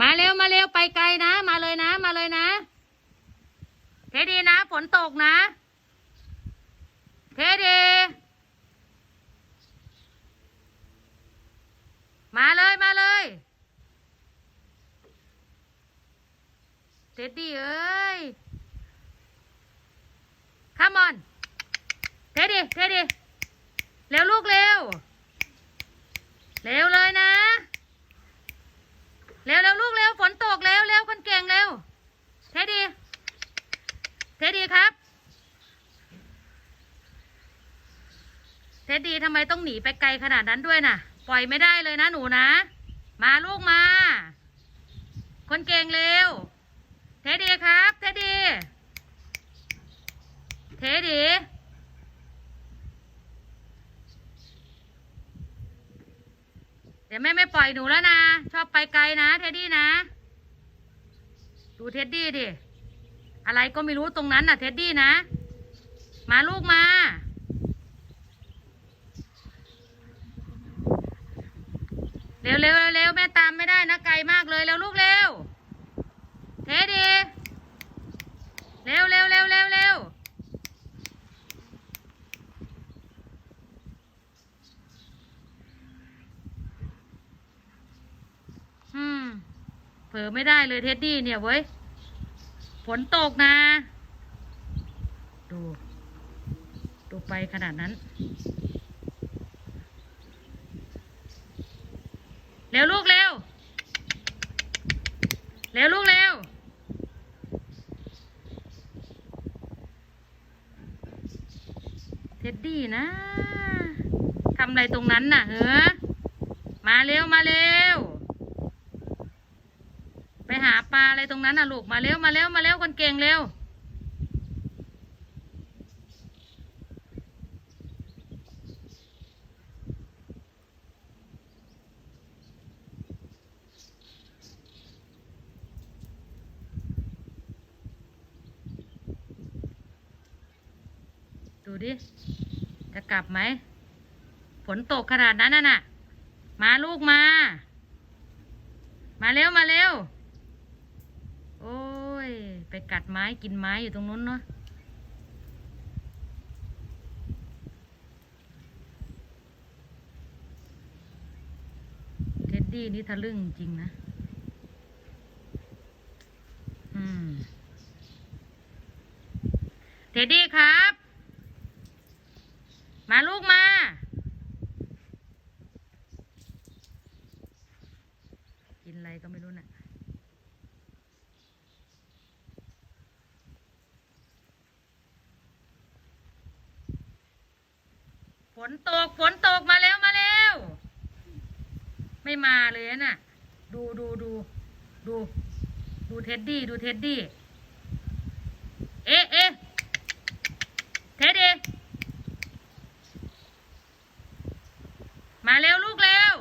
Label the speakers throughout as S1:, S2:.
S1: มาเร็วมาเร็วไปไกลนะ มาเลยนะ มาเลยนะเทดีนะฝนตกนะเทดีมาเลยมาเลยเท็ดดี้เอ้ย come on เท็ดดี้เท็ดดี้เร็วลูกเร็ว เร็วเลยนะ เร็วเร็วลูกเร็วฝนตกเร็วเร็วคนเก่งเร็ว เท็ดดี้ เท็ดดี้ครับ ดีทำไมต้องหนีไปไกลขนาดนั้นด้วยน่ะ ปล่อยไม่ได้เลยนะหนูนะ มาลูกมา คนเก่งเร็ว เท็ดดี้ครับ เท็ดดี้เท็ดดี้เดี๋ยวแม่ไม่ปล่อยหนูแล้วนะ ชอบไปไกลนะ เท็ดดี้นะ ดูเท็ดดี้ดิ อะไรก็ไม่รู้ตรงนั้นน่ะ เท็ดดี้นะ มาลูกมา เร็วเร็วเร็วแม่ตามไม่ได้นะไกลมากเลยเร็วลูกเร็วเทดีเร็วเร็วเร็วเร็วเร็วอืมเผลอไม่ได้เลยเท็ดดี้เนี่ยเว้ยฝนตกนะ ดู ดูไปขนาดนั้น ร็วลูกเร็ว เร็วลูกเร็ว เท็ดดี้นะ ทำอะไรตรงนั้นน่ะเหรอมาเร็วมาเร็ว ไปหาปลาอะไรตรงนั้นน่ะลูก มาเร็วมาเร็วมาเร็วคนเก่งเร็ว ดูดิ จะกลับไหม ฝนตกขนาดนั้นน่ะน่ะ มาลูกมา มาเร็วมาเร็ว โอ้ย ไปกัดไม้กินไม้อยู่ตรงนู้นเนาะเท็ดดี้นี่ทะลึ่งจริงนะ อืมเท็ดดี้ครับ มาลูกมา กินอะไรก็ไม่รู้น่ะฝนตกฝนตกมาแล้วมาแล้ว ไม่มาเลยน่ะ ดูดูดูดู ดูเท็ดดี้ดูเท็ดดี้ เอ๊ะเอ๊ะเท็ดดี้ มาเร็วลูกเร็ว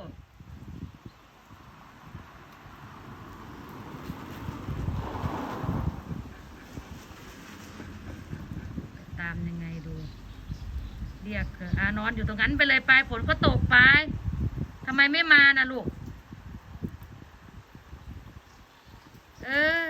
S1: ตามยังไงดู เรียกอะอานอนอยู่ตรงนั้นไปเลยไปฝนก็ตกไปทำไมไม่มานะลูก เออ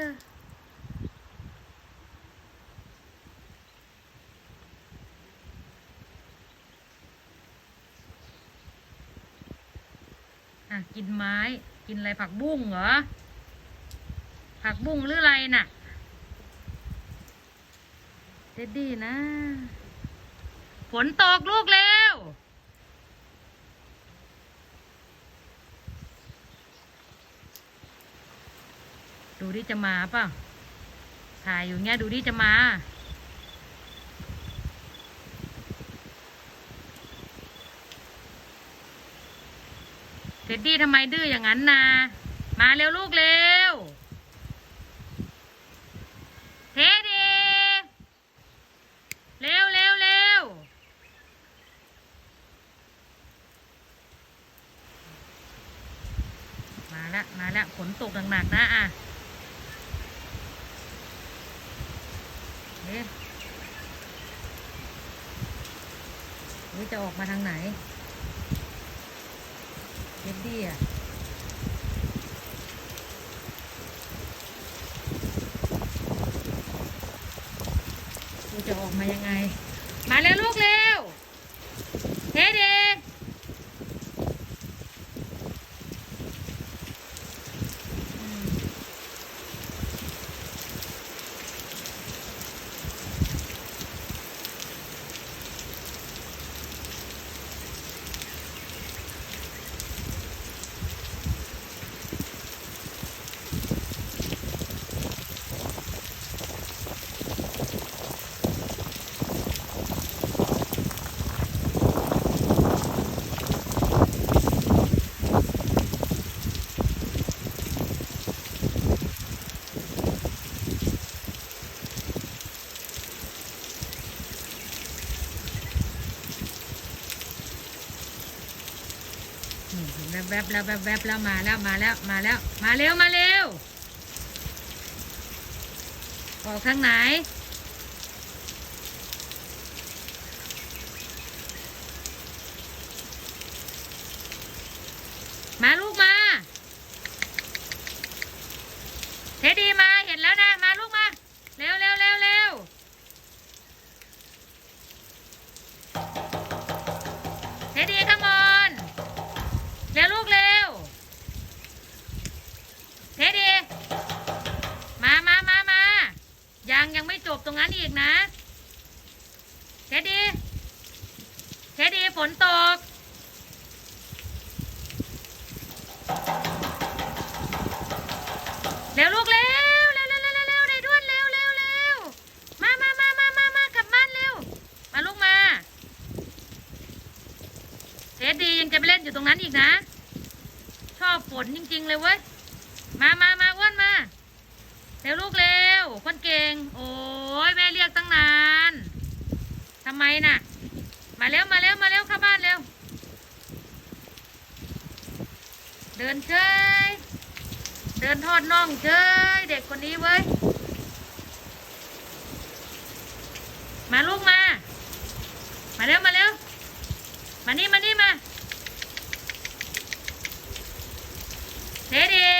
S1: อะกินไม้ กินอะไรผักบุ้งเหรอ ผักบุ้งหรืออะไรน่ะ เด็ดดีนะ ฝนตกลูกเร็ว ดูดิจะมาเปล่าถ่ายอยู่เงี้ยดูดิจะมา เท็ดดี้ทำไมดื้ออย่างนั้นนะมาเร็วลูกเร็ว เท็ดดี้เร็วเร็วเร็วมาละมาละฝนตกหนักๆนะอะเอ๊ะเฮ้ยจะออกมาทางไหน เดดี้อะกูจะออกมายังไง มาแล้วลูกเลย แวบแวบแล้วแวบแวบแล้วมาแล้วมาแล้วมาแล้ว มาเร็วมาเร็วออกทางไหน มาลูกมา เทดดีมาเห็นแล้วนะ มาลูกมา เร็วเร็วเร็วเร็วเทดดีขมอนเร็วลูกเร็ว เทดดี มามามามายังยังไม่จบตรงนั้นอีกนะ เทดดี เทดดี ฝนตก เร็วลูกเร็วเร็วเร็วเร็วเร็วเร็วได้ด้วนเร็วเร็วเร็วมามามามามามากลับบ้านเร็ว มาลูกมาเทดดียังจะไปเล่นอยู่ตรงนั้นอีกนะ ชอบฝนจริง ๆ เลยเว้ย มามามาอ้วนมา เร็วลูกเร็วคนเก่ง โอ้ยแม่เรียกตั้งนานทำไมน่ะ มาเร็วมาเร็วมาเร็วเข้าบ้านเร็ว เดินเฉยเดินทอดน่องเฉยเด็กคนนี้เว้ย มาลูกมา มาเร็วมาเร็ว มานี่มานี่มาเทดี